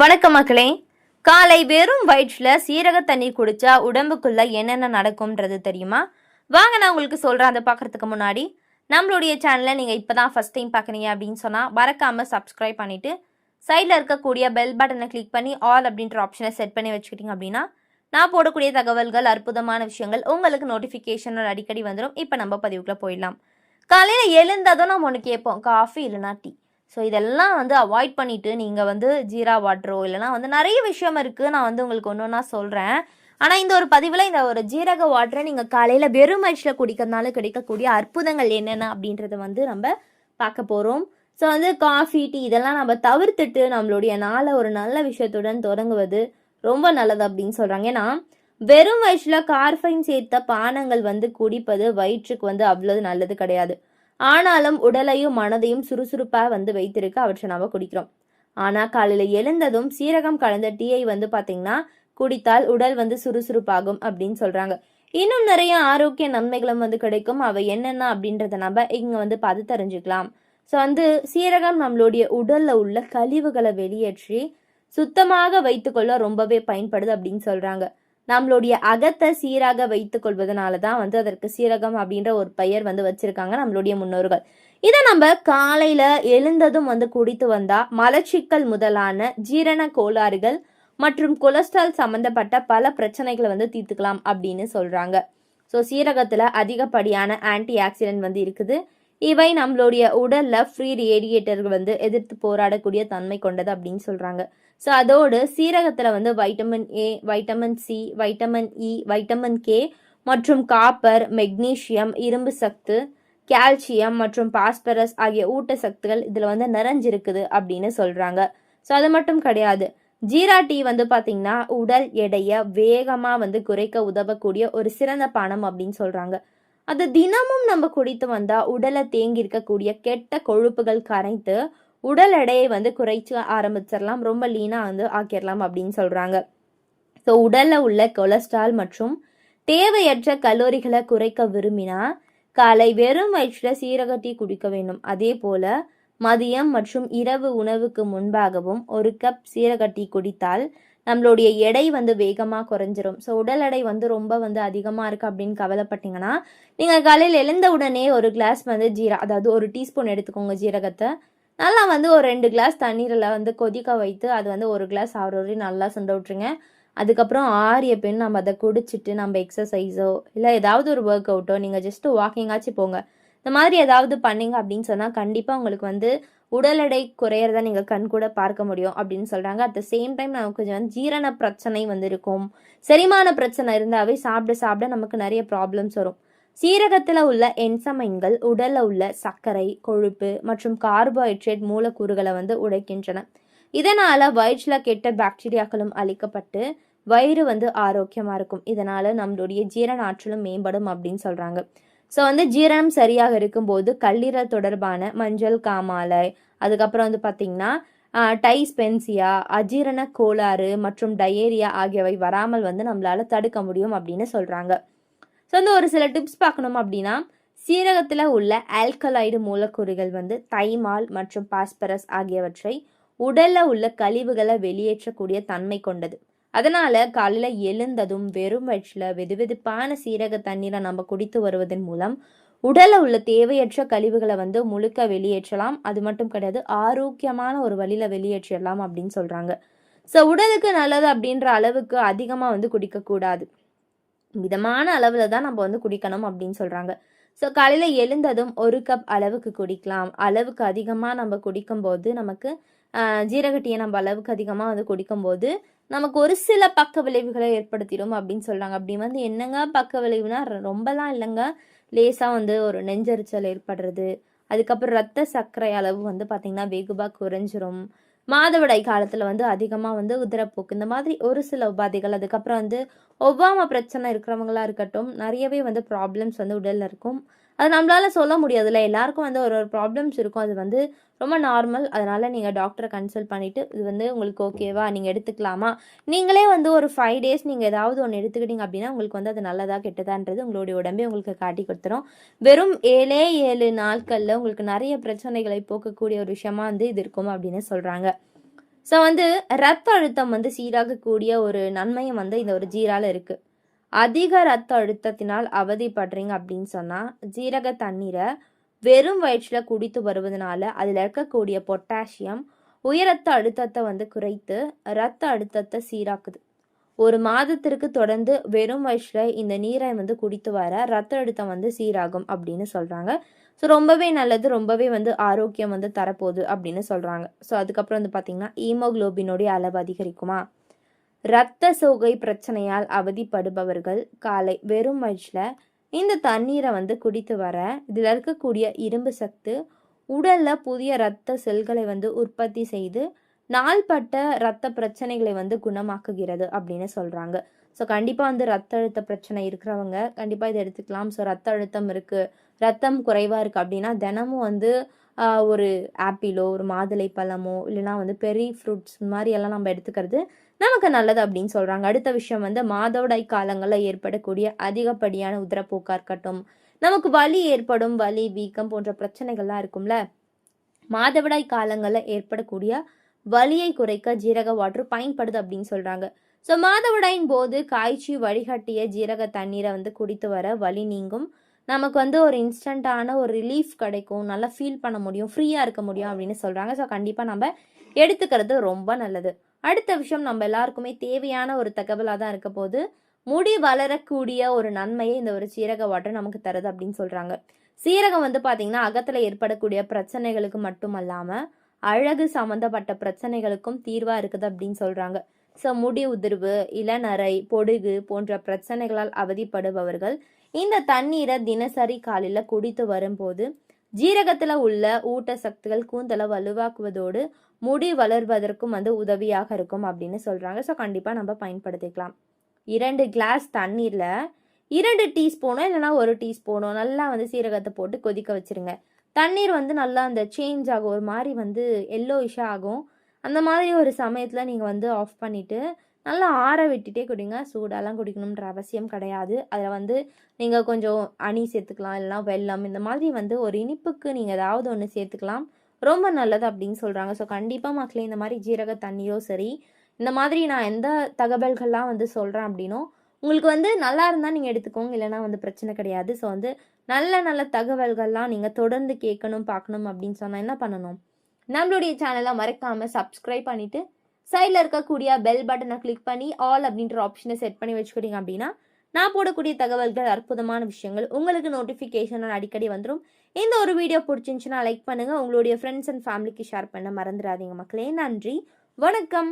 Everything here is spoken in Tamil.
வணக்கம் மக்களே. காலை வெறும் வயிற்றில் சீரக தண்ணி குடிச்சா உடம்புக்குள்ள என்னென்ன நடக்கும்ன்றது தெரியுமா? வாங்க நான் உங்களுக்கு சொல்கிறேன் அதை பார்க்கறதுக்கு முன்னாடி நம்மளுடைய சேனலை நீங்கள் இப்போ தான் ஃபஸ்ட் டைம் பார்க்குறீங்க அப்படின்னு சொன்னால் மறக்காமல் சப்ஸ்கிரைப் பண்ணிவிட்டு சைடில் இருக்கக்கூடிய பெல் பட்டனை கிளிக் பண்ணி ஆல் அப்படின்ற ஆப்ஷனை செட் பண்ணி வச்சுக்கிட்டீங்க அப்படின்னா நான் போடக்கூடிய தகவல்கள் அற்புதமான விஷயங்கள் உங்களுக்கு நோட்டிஃபிகேஷன் அடிக்கடி வந்துடும் இப்போ நம்ம பதிவுக்குள்ளே போயிடலாம். காலையில் எழுந்ததும் நம்ம ஒன்று கேட்போம். காஃபி இல்லைனா டீ. ஸோ இதெல்லாம் வந்து அவாய்ட் பண்ணிவிட்டு நீங்கள் வந்து ஜீரா வாட்டரோ இல்லைனா வந்து நிறைய விஷயம் இருக்குது நான் வந்து உங்களுக்கு ஒன்று ஒன்றா சொல்கிறேன் ஆனால் இந்த ஒரு பதிவில் இந்த ஒரு ஜீரக வாட்டரை நீங்கள் காலையில் வெறும் வயிற்றில் குடிக்கிறதுனால கிடைக்கக்கூடிய அற்புதங்கள் என்னென்ன அப்படின்றத வந்து நம்ம பார்க்க போகிறோம் ஸோ வந்து காஃபி டீ இதெல்லாம் நம்ம தவிர்த்துட்டு நம்மளுடைய நாளை ஒரு நல்ல விஷயத்துடன் தொடங்குவது ரொம்ப நல்லது அப்படின்னு சொல்கிறாங்க ஏன்னா வெறும் வயிற்றில் கார்ஃபைன் சேர்த்த பானங்கள் வந்து குடிப்பது வயிற்றுக்கு வந்து அவ்வளோ நல்லது கிடையாது. ஆனாலும் உடலையும் மனதையும் சுறுசுறுப்பாக வந்து வைத்திருக்க அவற்றை நாம் குடிக்கிறோம். ஆனால் காலையில் எழுந்ததும் சீரகம் கலந்த டீயை வந்து பார்த்தீங்கன்னா குடித்தால் உடல் வந்து சுறுசுறுப்பாகும் அப்படின்னு சொல்கிறாங்க இன்னும் நிறைய ஆரோக்கிய நன்மைகளும் வந்து கிடைக்கும். அவை என்னென்ன அப்படின்றத நம்ம இங்கே வந்து பார்த்து தெரிஞ்சுக்கலாம். ஸோ வந்து சீரகம் நம்மளுடைய உடலில் உள்ள கழிவுகளை வெளியேற்றி சுத்தமாக வைத்துக்கொள்ள ரொம்பவே பயன்படுது அப்படின்னு சொல்கிறாங்க நம்மளுடைய அகத்தை சீராக வைத்துக் கொள்வதனால தான் வந்து அதற்கு சீரகம் அப்படின்ற ஒரு பெயர் வந்து வச்சிருக்காங்க நம்மளுடைய முன்னோர்கள். இதை நம்ம காலையில எழுந்ததும் வந்து குடித்து வந்தா மலச்சிக்கல் முதலான ஜீரண கோளாறுகள் மற்றும் கொலஸ்ட்ரால் சம்பந்தப்பட்ட பல பிரச்சனைகளை வந்து தீர்த்துக்கலாம் அப்படின்னு சொல்றாங்க. ஸோ சீரகத்துல அதிகப்படியான ஆன்டி ஆக்சிடென்ட் வந்து இருக்குது. இவை நம்மளுடைய உடல்ல ஃப்ரீ ரேடியேட்டர்கள் வந்து எதிர்த்து போராடக்கூடிய தன்மை கொண்டது அப்படின்னு சொல்றாங்க. ஸோ அதோடு சீரகத்தில் வந்து vitamin A vitamin C vitamin E vitamin K மற்றும் காப்பர் மெக்னீஷியம் இரும்பு சத்து கால்சியம் மற்றும் பாஸ்பரஸ் ஆகிய ஊட்டச்சத்துக்கள் இதில் வந்து நிறைஞ்சிருக்குது அப்படின்னு சொல்கிறாங்க ஸோ அது மட்டும் கிடையாது. ஜீரா டீ வந்து பார்த்தீங்கன்னா உடல் எடையை வேகமாக வந்து குறைக்க உதவக்கூடிய ஒரு சிறந்த பானம் அப்படின்னு சொல்கிறாங்க அது தினமும் நம்ம குடித்து வந்தால் உடலை தேங்கி இருக்கக்கூடிய கெட்ட கொழுப்புகள் கரைத்து உடல் எடையை வந்து குறைச்சு ஆரம்பிச்சிடலாம் ரொம்ப லீனாக வந்து ஆக்கிடலாம் அப்படின்னு சொல்கிறாங்க ஸோ உடலில் உள்ள கொலஸ்ட்ரால் மற்றும் தேவையற்ற கலோரிகளை குறைக்க விரும்பினா காலை வெறும் வயிற்றில் சீரக டீ குடிக்க வேண்டும். அதே போல் மதியம் மற்றும் இரவு உணவுக்கு முன்பாகவும் ஒரு கப் சீரக டீ குடித்தால் நம்மளுடைய எடை வந்து வேகமாக குறைஞ்சிரும். ஸோ உடல் எடை வந்து ரொம்ப வந்து அதிகமாக இருக்குது அப்படின்னு கவலைப்பட்டீங்கன்னா நீங்கள் காலையில் எழுந்த உடனே ஒரு கிளாஸ் வந்து ஜீரா அதாவது ஒரு டீஸ்பூன் எடுத்துக்கோங்க ஜீரகத்தை. நல்லா வந்து ஒரு ரெண்டு கிளாஸ் தண்ணீரில் வந்து கொதிக்க வைத்து அது வந்து ஒரு கிளாஸ் ஆறு வரையும் நல்லா சுண்ட விட்ருங்க அதுக்கப்புறம் ஆரிய பெண் நம்ம அதை குடிச்சிட்டு நம்ம எக்ஸசைஸோ இல்லை ஏதாவது ஒரு ஒர்க் அவுட்டோ நீங்கள் ஜஸ்ட்டு வாக்கிங்காச்சும் போங்க. இந்த மாதிரி ஏதாவது பண்ணீங்க அப்படின்னு சொன்னால் கண்டிப்பாக உங்களுக்கு வந்து உடல் எடை குறையிறத நீங்கள் கண் கூட பார்க்க முடியும் அப்படின்னு சொல்கிறாங்க அட் த சேம் டைம் நமக்கு கொஞ்சம் வந்து ஜீரண பிரச்சனை வந்து இருக்கும் செரிமான பிரச்சனை இருந்தாவே சாப்பிட சாப்பிட நமக்கு நிறைய ப்ராப்ளம்ஸ் வரும். சீரகத்தில் உள்ள என்சமைன்கள் உடலில் உள்ள சர்க்கரை கொழுப்பு மற்றும் கார்போஹைட்ரேட் மூலக்கூறுகளை வந்து உடைக்கின்றன. இதனால் வயிற்றில் கெட்ட பாக்டீரியாக்களும் அழிக்கப்பட்டு வயிறு வந்து ஆரோக்கியமாக இருக்கும். இதனால் நம்மளுடைய ஜீரண ஆற்றலும் மேம்படும் அப்படின்னு சொல்கிறாங்க ஸோ வந்து ஜீரணம் சரியாக இருக்கும்போது கல்லீரல் தொடர்பான மஞ்சள் காமாலை அதுக்கப்புறம் வந்து பார்த்திங்கன்னா டைஸ்பென்சியா அஜீரண கோளாறு மற்றும் டயேரியா ஆகியவை வராமல் வந்து நம்மளால் தடுக்க முடியும் அப்படின்னு சொல்கிறாங்க ஸோ வந்து ஒரு சில டிப்ஸ் பார்க்கணும் அப்படின்னா சீரகத்தில் உள்ள ஆல்கலைடு மூலக்கூறுகள் வந்து தைமால் மற்றும் பாஸ்பரஸ் ஆகியவற்றை உடலில் உள்ள கழிவுகளை வெளியேற்றக்கூடிய தன்மை கொண்டது. அதனால் காலையில் எழுந்ததும் வெறும் வயிற்றில் வெதுவெதுப்பான சீரக தண்ணீரை நம்ம குடித்து வருவதன் மூலம் உடலில் உள்ள தேவையற்ற கழிவுகளை வந்து முழுக்க வெளியேற்றலாம். அது மட்டும் கிடையாது ஆரோக்கியமான ஒரு வழியில் வெளியேற்றிடலாம் அப்படின்னு சொல்கிறாங்க ஸோ உடலுக்கு நல்லது அப்படின்ற அளவுக்கு அதிகமாக வந்து குடிக்கக்கூடாது மிதமான அளவில் தான் நம்ம வந்து குடிக்கணும் அப்படின்னு சொல்கிறாங்க ஸோ காலையில் எழுந்ததும் ஒரு கப் அளவுக்கு குடிக்கலாம். அளவுக்கு அதிகமாக நம்ம குடிக்கும்போது நமக்கு ஜீரகட்டியை நம்ம அளவுக்கு அதிகமாக வந்து குடிக்கும்போது நமக்கு ஒரு சில பக்க விளைவுகளை ஏற்படுத்திடும் அப்படின்னு சொல்கிறாங்க அப்படி வந்து என்னங்க பக்க விளைவுனா ரொம்பலாம் இல்லைங்க. லேசாக வந்து ஒரு நெஞ்சரிச்சல் ஏற்படுறது. அதுக்கப்புறம் ரத்த சர்க்கரை அளவு வந்து பார்த்திங்கன்னா வெகுபாக குறைஞ்சிரும். மாதவிடை காலத்தில் வந்து அதிகமாக வந்து உதிரப்போக்கு. இந்த மாதிரி ஒரு சில உபாதைகள். அதுக்கப்புறம் வந்து ஒவ்வாம பிரச்சனை இருக்கிறவங்களா இருக்கட்டும் நிறையவே வந்து ப்ராப்ளம்ஸ் வந்து உடலில் இருக்கும். அது நம்மளால சொல்ல முடியாதுல்ல. எல்லாருக்கும் வந்து ஒரு ஒரு ப்ராப்ளம்ஸ் இருக்கும். அது வந்து ரொம்ப நார்மல் அதனால் நீங்கள் டாக்டரை கன்சல்ட் பண்ணிவிட்டு இது வந்து உங்களுக்கு ஓகேவா நீங்கள் எடுத்துக்கலாமா? நீங்களே வந்து ஒரு ஃபைவ் டேஸ் நீங்கள் ஏதாவது ஒன்று எடுத்துக்கிட்டீங்க அப்படின்னா உங்களுக்கு வந்து அது நல்லதாக கெட்டதான்றது உங்களுடைய உடம்பே உங்களுக்கு காட்டி கொடுத்துரும். வெறும் ஏழே ஏழு நாட்களில் உங்களுக்கு நிறைய பிரச்சனைகளை போக்கக்கூடிய ஒரு விஷயமா வந்து இது இருக்கும் அப்படின்னு சொல்கிறாங்க ஸோ வந்து ரத்த அழுத்தம் வந்து சீராகக்கூடிய ஒரு நன்மையும் வந்து இந்த ஒரு ஜீரால இருக்குது அதிக ரத்த அழுத்தத்தினால் அவதிப்படுறீங்க அப்படின்னு சொன்னால் ஜீரக தண்ணீரை வெறும் வயிற்றில் குடித்து வருவதனால அதில் இருக்கக்கூடிய பொட்டாசியம் உயரத்த அழுத்தத்தை வந்து குறைத்து ரத்த அழுத்தத்தை சீராக்குது. ஒரு மாதத்திற்கு தொடர்ந்து வெறும் வயிற்றில் இந்த நீரை வந்து குடித்து வர ரத்த அழுத்தம் வந்து சீராகும் அப்படின்னு சொல்கிறாங்க ஸோ ரொம்பவே நல்லது ரொம்பவே வந்து ஆரோக்கியம் வந்து தரப்போகுது அப்படின்னு சொல்கிறாங்க ஸோ அதுக்கப்புறம் வந்து பார்த்திங்கன்னா ஈமோக்ளோபினுடைய அளவு அதிகரிக்குமா? இரத்த சோகை பிரச்சனையால் அவதிப்படுபவர்கள் காலை வெறும் வயிற்றில் இந்த தண்ணீரை வந்து குடித்து வர இதில் இருக்கக்கூடிய இரும்பு சத்து உடலில் புதிய இரத்த செல்களை வந்து உற்பத்தி செய்து நாள்பட்ட இரத்த பிரச்சனைகளை வந்து குணமாக்குகிறது அப்படின்னு சொல்கிறாங்க ஸோ கண்டிப்பாக வந்து ரத்த அழுத்த பிரச்சனை இருக்கிறவங்க கண்டிப்பாக இதை எடுத்துக்கலாம். ஸோ ரத்த அழுத்தம் இருக்குது ரத்தம் குறைவாக இருக்குது அப்படின்னா தினமும் வந்து ஒரு ஆப்பிளோ ஒரு மாதுளை பழமோ இல்லைனா வந்து பெரிய ஃப்ரூட்ஸ் இந்த மாதிரி எல்லாம் நம்ம எடுத்துக்கிறது நமக்கு நல்லது அப்படின்னு சொல்கிறாங்க அடுத்த விஷயம் வந்து மாதவிடாய் காலங்களில் ஏற்படக்கூடிய அதிகப்படியான உதிரப்போக்கா இருக்கட்டும் நமக்கு வலி ஏற்படும் வலி வீக்கம் போன்ற பிரச்சனைகள்லாம் இருக்கும்ல. மாதவிடாய் காலங்களில் ஏற்படக்கூடிய வலியை குறைக்க ஜீரக வாட்டர் பயன்படுது அப்படின்னு சொல்கிறாங்க ஸோ மாதவிடாயின் போது காய்ச்சி வடிகட்டிய ஜீரக தண்ணீரை வந்து குடித்து வர வலி நீங்கும். நமக்கு வந்து ஒரு இன்ஸ்டண்ட்டான ஒரு ரிலீஃப் கிடைக்கும். நல்லா ஃபீல் பண்ண முடியும் ஃப்ரீயாக இருக்க முடியும் அப்படின்னு சொல்கிறாங்க ஸோ கண்டிப்பாக நம்ம எடுத்துக்கிறது ரொம்ப நல்லது. அடுத்த விஷயம் நம்ம எல்லாருக்குமே தேவையான ஒரு தகவலாக தான் இருக்க போது முடி வளரக்கூடிய ஒரு நன்மையை இந்த ஒரு சீரக வாட்டர் நமக்கு தருது அப்படின்னு சொல்கிறாங்க சீரகம் வந்து பார்த்திங்கன்னா அகத்தில் ஏற்படக்கூடிய பிரச்சனைகளுக்கு மட்டும் அல்லாமல் அழகு சம்மந்தப்பட்ட பிரச்சனைகளுக்கும் தீர்வாக இருக்குது அப்படின்னு சொல்கிறாங்க ஸோ முடி உதிர்வு இளநரை பொடுகு போன்ற பிரச்சனைகளால் அவதிப்படுபவர்கள் இந்த தண்ணீரை தினசரி காலையில் குடித்து வரும்போது ஜீரகத்தில் உள்ள ஊட்டச்சத்துக்கள் கூந்தலை வலுவாக்குவதோடு முடி வளர்வதற்கும் வந்து உதவியாக இருக்கும் அப்படின்னு சொல்கிறாங்க ஸோ கண்டிப்பாக நம்ம பயன்படுத்திக்கலாம். இரண்டு கிளாஸ் தண்ணீரில் இரண்டு டீஸ்பூனோ இல்லைனா ஒரு டீஸ்பூனோ நல்லா வந்து சீரகத்தை போட்டு கொதிக்க வச்சிருங்க. தண்ணீர் வந்து நல்லா அந்த சேஞ்ச் ஆகும் ஒரு மாதிரி வந்து எல்லோயிஷாக ஆகும். அந்த மாதிரி ஒரு சமயத்தில் நீங்கள் வந்து ஆஃப் பண்ணிவிட்டு நல்லா ஆற விட்டுட்டே குடிங்க. சூடாலாம் குடிக்கணுன்ற அவசியம் கிடையாது. அதில் வந்து நீங்கள் கொஞ்சம் அணி சேர்த்துக்கலாம் இல்லைனா வெல்லம் இந்த மாதிரி வந்து ஒரு இனிப்புக்கு நீங்கள் ஏதாவது ஒன்று சேர்த்துக்கலாம். ரொம்ப நல்லது அப்படின்னு சொல்கிறாங்க ஸோ கண்டிப்பாக மக்களே இந்த மாதிரி ஜீரக தண்ணியோ சரி இந்த மாதிரி நான் எந்த தகவல்கள்லாம் வந்து சொல்கிறேன் அப்படின்னோ உங்களுக்கு வந்து நல்லா இருந்தால் நீங்கள் எடுத்துக்கோங்க. இல்லைனா வந்து பிரச்சனை கிடையாது. ஸோ வந்து நல்ல நல்ல தகவல்கள்லாம் நீங்கள் தொடர்ந்து கேட்கணும் பார்க்கணும் அப்படின்னு சொன்னால் என்ன பண்ணணும்? நம்மளுடைய சேனலை மறக்காமல் சப்ஸ்கிரைப் பண்ணிவிட்டு சைடில் இருக்கக்கூடிய பெல் பட்டனை கிளிக் பண்ணி ஆல் அப்படின்ற ஆப்ஷனை செட் பண்ணி வச்சுக்கிட்டீங்க அப்படின்னா நான் போடக்கூடிய தகவல்கள் அற்புதமான விஷயங்கள். உங்களுக்கு நோட்டிஃபிகேஷன் அடிக்கடி வந்துடும் இந்த ஒரு வீடியோ பிடிச்சிருந்துச்சுன்னா லைக் பண்ணுங்கள் உங்களுடைய ஃப்ரெண்ட்ஸ் அண்ட் ஃபேமிலிக்கு ஷேர் பண்ண மறந்துடாதீங்க மக்களே. நன்றி. வணக்கம்.